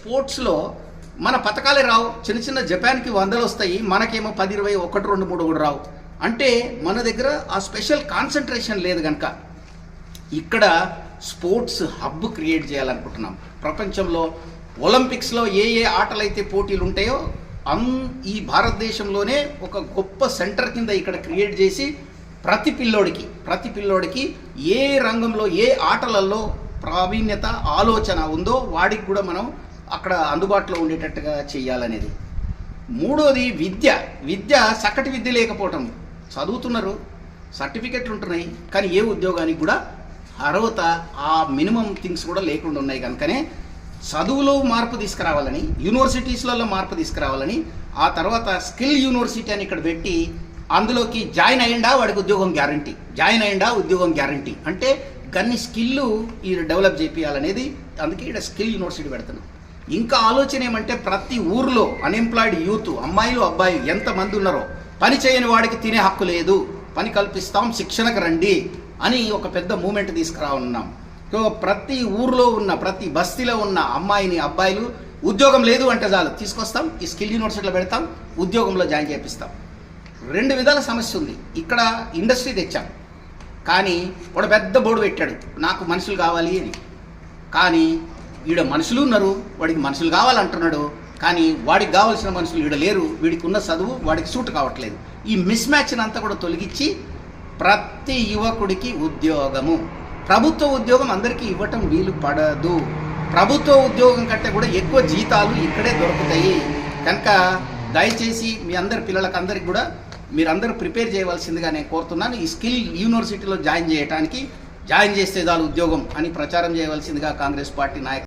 స్పోర్ట్స్లో మన పథకాలే రావు. చిన్న చిన్న జపాన్కి వందలు వస్తాయి. మనకేమో పది ఇరవై ఒకటి రెండు మూడు కూడా రావు. అంటే మన దగ్గర ఆ స్పెషల్ కాన్సన్ట్రేషన్ లేదు కనుక ఇక్కడ స్పోర్ట్స్ హబ్ క్రియేట్ చేయాలనుకుంటున్నాం. ప్రపంచంలో ఒలింపిక్స్లో ఏ ఏ ఆటలైతే పోటీలు ఉంటాయో అం ఈ భారతదేశంలోనే ఒక గొప్ప సెంటర్ కింద ఇక్కడ క్రియేట్ చేసి ప్రతి పిల్లోడికి ప్రతి పిల్లోడికి ఏ రంగంలో ఏ ఆటలలో ప్రావీణ్యత ఆలోచన ఉందో వాడికి కూడా మనం అక్కడ అందుబాటులో ఉండేటట్టుగా చేయాలనేది మూడోది విద్య. విద్య సక్కటి విద్య లేకపోవటం. చదువుతున్నారు సర్టిఫికెట్లు ఉంటున్నాయి కానీ ఏ ఉద్యోగానికి కూడా అర్హత ఆ మినిమం థింగ్స్ కూడా లేకుండా ఉన్నాయి కనుకనే చదువులో మార్పు తీసుకురావాలని యూనివర్సిటీస్లలో మార్పు తీసుకురావాలని ఆ తర్వాత స్కిల్ యూనివర్సిటీ అని ఇక్కడ పెట్టి అందులోకి జాయిన్ అయ్యిండా వాడికి ఉద్యోగం గ్యారంటీ. జాయిన్ అయ్యిండా ఉద్యోగం గ్యారంటీ. అంటే గన్ని స్కిల్ ఈ డెవలప్ చేయాలనేది అందుకే ఇక్కడ స్కిల్ యూనివర్సిటీ పెడుతున్నాం. ఇంకా ఆలోచన ఏమంటే ప్రతి ఊర్లో అన్ఎంప్లాయిడ్ యూత్ అమ్మాయిలు అబ్బాయిలు ఎంతమంది ఉన్నారో పని చేయని వాడికి తినే హక్కు లేదు. పని కల్పిస్తాం శిక్షణకు రండి అని ఒక పెద్ద మూమెంట్ తీసుకురానున్నాం సో ప్రతి ఊర్లో ఉన్న ప్రతి బస్తీలో ఉన్న అమ్మాయిని అబ్బాయిలు ఉద్యోగం లేదు అంటే చాలు తీసుకొస్తాం ఈ స్కిల్ యూనివర్సిటీలో పెడతాం ఉద్యోగంలో జాయిన్ చేపిస్తాం. రెండు విధాల సమస్య ఉంది. ఇక్కడ ఇండస్ట్రీ తెచ్చాం. కానీ ఒక పెద్ద బోర్డు పెట్టాడు. నాకు మనుషులు కావాలి అని. కానీ ఈడ మనుషులు ఉన్నారు వాడికి మనుషులు కావాలంటున్నాడు కానీ వాడికి కావాల్సిన మనుషులు ఈడ లేరు వీడికి ఉన్న చదువు వాడికి సూట్ కావట్లేదు. ఈ మిస్ మ్యాచ్ని అంతా కూడా తొలగించి ప్రతి యువకుడికి ఉద్యోగము. ప్రభుత్వ ఉద్యోగం అందరికీ ఇవ్వటం వీలు పడదు. ప్రభుత్వ ఉద్యోగం కంటే కూడా ఎక్కువ జీతాలు ఇక్కడే దొరుకుతాయి. కనుక దయచేసి మీ అందరి పిల్లలకందరికి కూడా మీరందరూ ప్రిపేర్ చేయవలసిందిగా నేను కోరుతున్నాను. ఈ స్కిల్ యూనివర్సిటీలో జాయిన్ చేయడానికి జాయిన్ చేస్తే చాలు ఉద్యోగం అని ప్రచారం చేయవలసిందిగా కాంగ్రెస్ పార్టీ నాయకులు